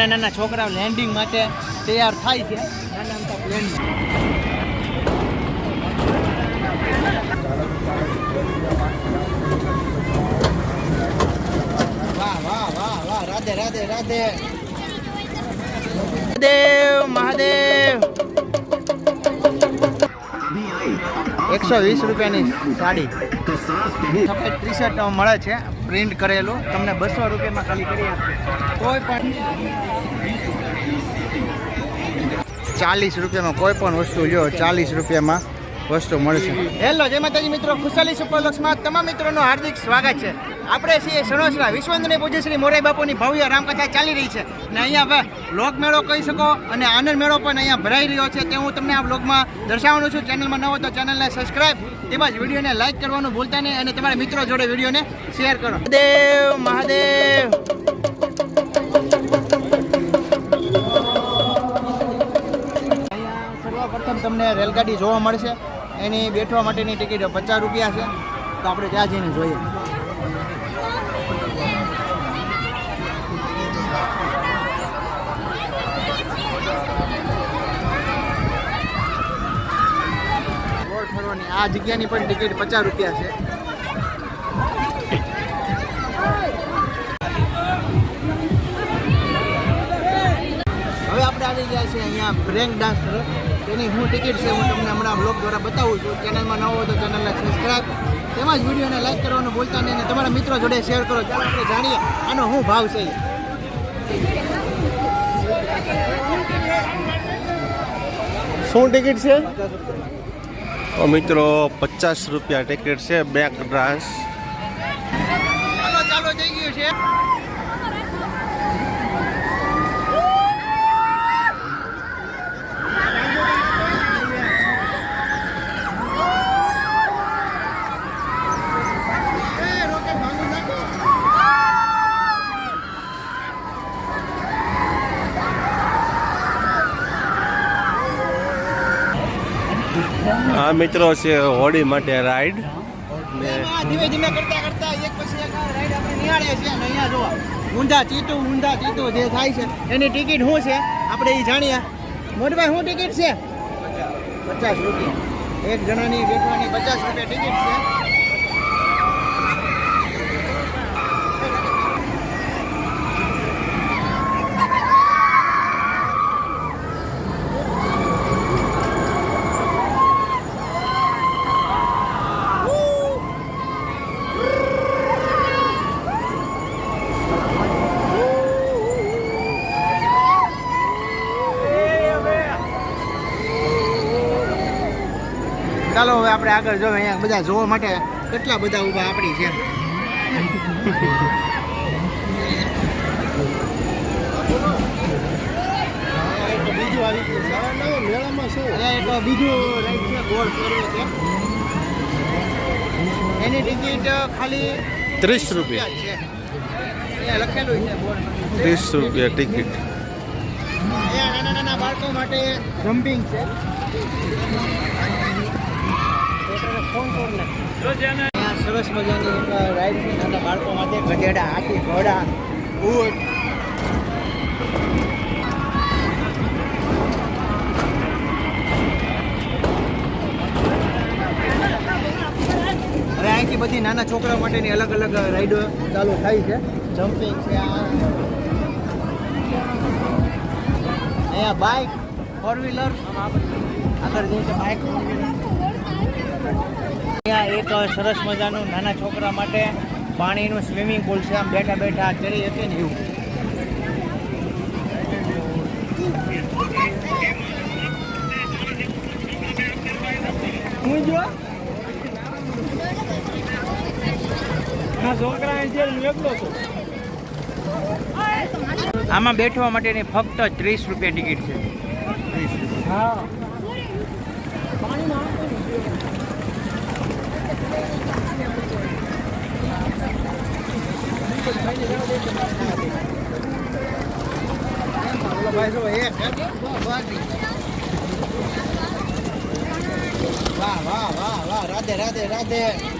નાના નાના છોકરાઓ લેન્ડિંગ માટે તૈયાર થાય છે. વાહ વાહ વાહ વાહ, રાધે રાધે રાધે. મહાદેવ મહાદેવ. એકસો વીસ રૂપિયાની સાડી. સફેદ ટી શર્ટ મળે છે પ્રિન્ટ કરેલું. તમને બસો રૂપિયામાં ખાલી કરી કોઈ પણ ચાલીસ રૂપિયામાં કોઈ પણ વસ્તુ જો ચાલીસ રૂપિયામાં. વસ્તુ મળશે હેલો, જય માતાજી મિત્રો, ખુશાલી સુપરલોક્સમાં તમામ મિત્રોનું હાર્દિક સ્વાગત છે. આપણે છીએ સણોસરા વિશ્વંદને પૂજ્ય શ્રી મોરાઈ બાપુની ભવ્ય રામકથા ચાલી રહી છે. અને અહીંયા લોક મેળો કહી શકો અને આનંદ મેળો પણ અહીંયા ભરાઈ રહ્યો છે તે હું તમને આ બ્લોગમાં દર્શાવવાનું છું. ચેનલમાં ન હોય તો ચેનલને સબસ્ક્રાઇબ તેમજ વિડીયોને લાઇક કરવાનું ભૂલતા નહીં અને તમારા મિત્રો જોડે વિડીયોને શેર કરો. દેવ મહાદેવ. તમને રેલગાડી જોવા મળશે. એની બેઠવા માટેની ટિકિટ પચાસ રૂપિયા છે. તો આપણે ત્યાં જઈને જોઈએ. ફરવાની. આ જગ્યાની પણ ટિકિટ પચાસ રૂપિયા છે. હવે આપણે આવી ગયા છીએ અહીંયા બ્રેક ડાન્સ તરફ તેની હું ટિકિટ છે હું તમને હમણાં બ્લોગ દ્વારા બતાવું છું. ચેનલમાં ન હોય તો ચેનલને સબસ્ક્રાઈબ તેમજ વિડીયોને લાઈક કરવાનું ભૂલતા નહીં અને તમારા મિત્રો જોડે શેર કરો. ચાલો આપણે જાણીએ આનો શું ભાવ છે. શું ટિકિટ છે? મિત્રો પચાસ રૂપિયા ટિકિટ છે બેક ડાન્સ ચાલો ચાલો થઈ ગયું છે એ, રોકેટ ભાંગી નાખો. આ મિત્રો છે હોળી માટે રાઈડ. ને ધીમે ધીમે કરતા કરતા એક પછી એક રાઈડ આપણે નિહાળીએ છીએ. અને અહીંયા ઊંધા ચીતું ઊંધા ચીતું જે થાય છે, એની ટિકિટ શું છે? આપણે એ જાણીએ. મોટભાઈ, શું ટિકિટ છે? પચાસ. રૂપિયા. એક જણાની બેઠવાની પચાસ રૂપિયા ટિકિટ છે. ચાલો હવે આપણે આગળ જો અહીંયા બધા જોવા માટે કેટલા બધા ઊભા આપણી છે બીજું છે એની ટિકિટ ખાલી ત્રીસ રૂપિયા. છે. લખેલું છે ત્રીસ રૂપિયા ટિકિટ નાના નાના બાળકો માટે જમ્પિંગ છે. સરસ મજાની રાઈડ છે નાના બાળકો માટે ગધેડા હાથી ઘોડા ઊંટ અહીંથી બધી નાના છોકરા માટેની અલગ અલગ રાઈડો ચાલુ થાય છે જમ્પિંગ છે અહીંયા બાઇક ફોર વ્હીલર આગળ જઈએ બાઇક અહીંયા એક સરસ મજાનું નાના છોકરા માટે પાણીનું સ્વિમિંગ પુલ છે. આમ બેઠા બેઠા ચરી શકે ને એવું. હું જો આમાં બેઠવા માટેની ફક્ત ત્રીસ રૂપિયા ટિકિટ છે. હા. વાહ વાહ વાહ વાહ રાધે રાધે રાધે.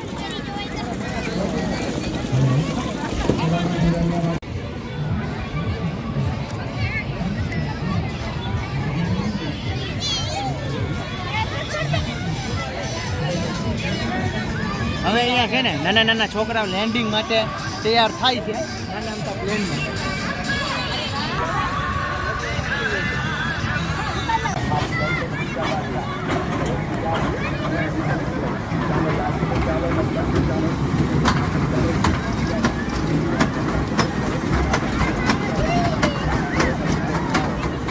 હવે અહીંયા છે ને નાના નાના છોકરાઓ લેન્ડિંગ માટે તૈયાર થાય છે. નાના મોટા પ્લેનમાં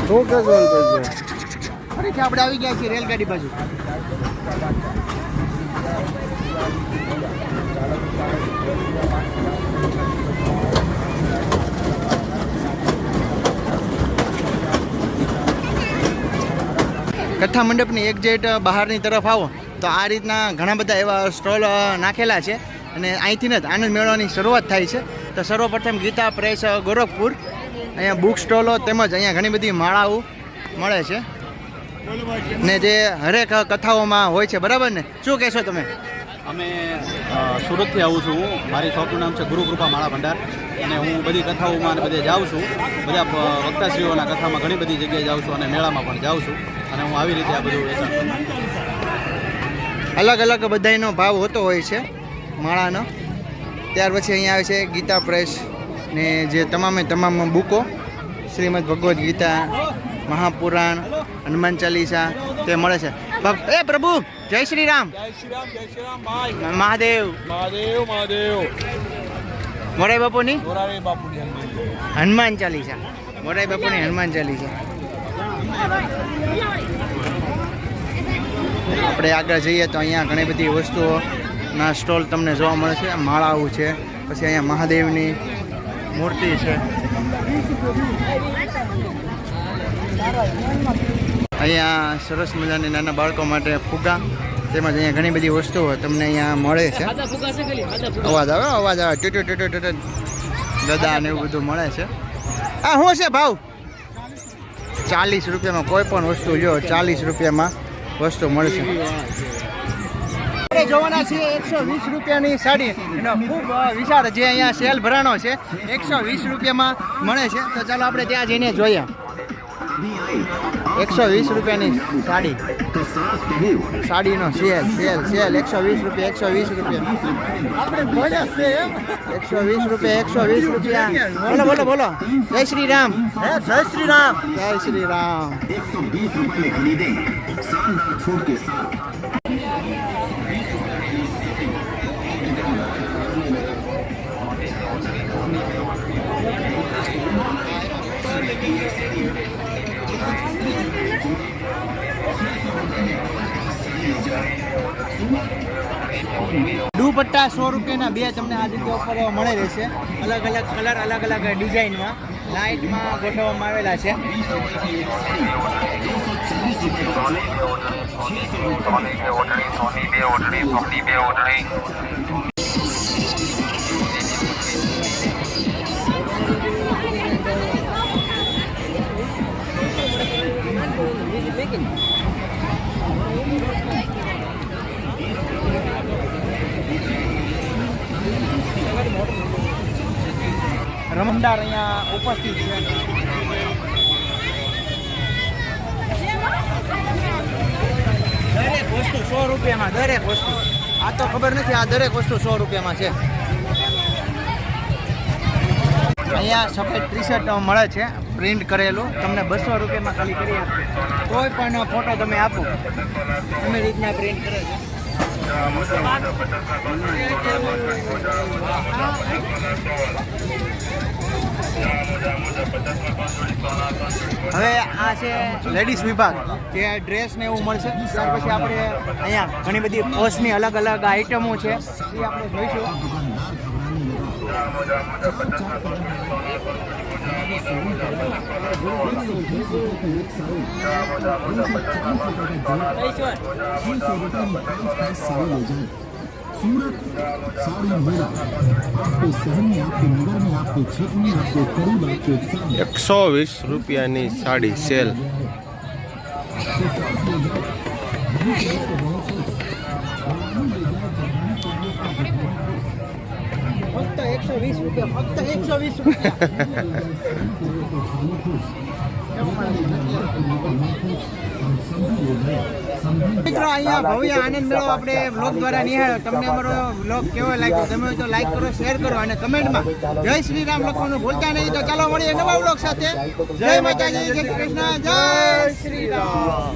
શું કહેશો અલ્પેશભાઈ ફરીથી આપણે આવી ગયા છીએ રેલગાડી બાજુ. કથા મંડપની એક્ઝેક્ટ બહારની તરફ આવો. તો આ રીતના ઘણા બધા એવા સ્ટોલ નાખેલા છે અને અહીંથી જ આનંદ મેળવાની શરૂઆત થાય છે. તો સર્વપ્રથમ ગીતા, પ્રેસ, ગોરખપુર. અહીંયા બુક સ્ટોલો તેમજ અહીંયા ઘણી બધી માળાઓ મળે છે. ને જે હરેક કથાઓમાં હોય છે. બરાબર ને? શું કહેશો તમે? અમે સુરતથી આવું છું. હું મારી શોપનું નામ છે ગુરુ કૃપા માળા ભંડાર. અને હું બધી કથાઓમાં અને બધે જાઉં છું. બધા વક્તાશ્રીઓના કથામાં ઘણી બધી જગ્યાએ જાઉં છું અને મેળામાં પણ જાઉં છું. અને હું આવી રીતે આ બધું વેચાણ અલગ અલગ બધાયનો ભાવ હોતો હોય છે માળાનો. ત્યાર પછી અહીંયા આવે છે ગીતા પ્રેસ ને જે તમામે તમામ બુકો. શ્રીમદ ભગવદ્ ગીતા, મહાપુરાણ, હનુમાન ચાલીસા તે મળે છે. એ પ્રભુ જય શ્રી રામ જય શ્રી રામ જય શ્રી રામ ભાઈ. મહાદેવ. મહાદેવ મહાદેવ. મોરાઈ બાપુની? મોરારી બાપુની. હનુમાન ચાલીસા. મોરાઈ બાપુની હનુમાન ચાલીસા. આપણે આગળ જઈએ તો અહીંયા ઘણી બધી વસ્તુઓના સ્ટોલ તમને જોવા મળે છે માળાઓ છે પછી અહીંયા મહાદેવની મૂર્તિ છે. અહીંયા સરસ મજાની નાના બાળકો માટે ફુગા તેમજ અહીંયા ઘણી બધી વસ્તુઓ તમને અહીંયા મળે છે. અવાજ આવે અવાજ આવે. ટુ ટુ ટુ ટુ ટુ ગદા ને એવું બધું મળે છે. આ શું છે ભાવ? ચાલીસ રૂપિયામાં કોઈ પણ વસ્તુ જો ચાલીસ રૂપિયામાં વસ્તુ મળશે આપણે જોવાના છીએ એકસો વીસ રૂપિયાની સાડી. એનો ખૂબ વિશાળ જે અહીંયા સેલ ભરાણો છે એકસો વીસ રૂપિયામાં મળે છે. તો ચાલો આપણે ત્યાં જઈને જોઈએ. એકસો વીસ રૂપિયાની સાડી. સાડીનો સેલ સેલ સેલ. એકસો વીસ રૂપિયા એકસો વીસ રૂપિયા. એકસો વીસ રૂપિયા એકસો વીસ રૂપિયા. બોલો બોલો બોલો. જય શ્રી રામ જય શ્રી રામ જય શ્રી રામ દુપટ્ટા સો રૂપિયાના બે તમને આ જગ્યા ઉપર મળે રહેશે. અલગ અલગ કલર, અલગ અલગ ડિઝાઇનમાં લાઇટમાં ગોઠવવામાં આવેલા છે. રમણદાર અહીંયા ઉપસ્થિત છે. દરેક વસ્તુ સો રૂપિયામાં, દરેક વસ્તુ. આ તો ખબર નથી, આ દરેક વસ્તુ સો રૂપિયામાં છે. અહીંયા સફેદ ટી શર્ટ મળે છે પ્રિન્ટ કરેલું. તમને બસો રૂપિયામાં ખાલી કરી આપશે કોઈ પણ ફોટો તમે આપો. તમે રીતના પ્રિન્ટ કરે છે. હવે આ છે લેડીઝ વિભાગ કે ડ્રેસ ને એવું મળશે. ત્યાર પછી આપણે અહીંયા ઘણી બધી પોસ્ટની અલગ અલગ આઇટમો છે, એ આપણે જોઈશું. सूरत सारी मेला आपके शहर में आपके नगर में आपके क्षेत्र में आपके करीब आपके एक सौ वीस रुपया साड़ी सेल એકસો વીસ મિત્રો, અહીંયા ભવ્ય આનંદ મેળો આપણે બ્લોગ દ્વારા નિહાળ્યો. તમને અમારો બ્લોગ કેવો લાગ્યો? તમે તો લાઈક કરો શેર કરો અને કમેન્ટમાં જય શ્રી રામ લખવાનું ભૂલતા નહીં. તો ચાલો મળીએ નવા બ્લોગ સાથે. જય માતાજી, જય કૃષ્ણ, જય શ્રી રામ.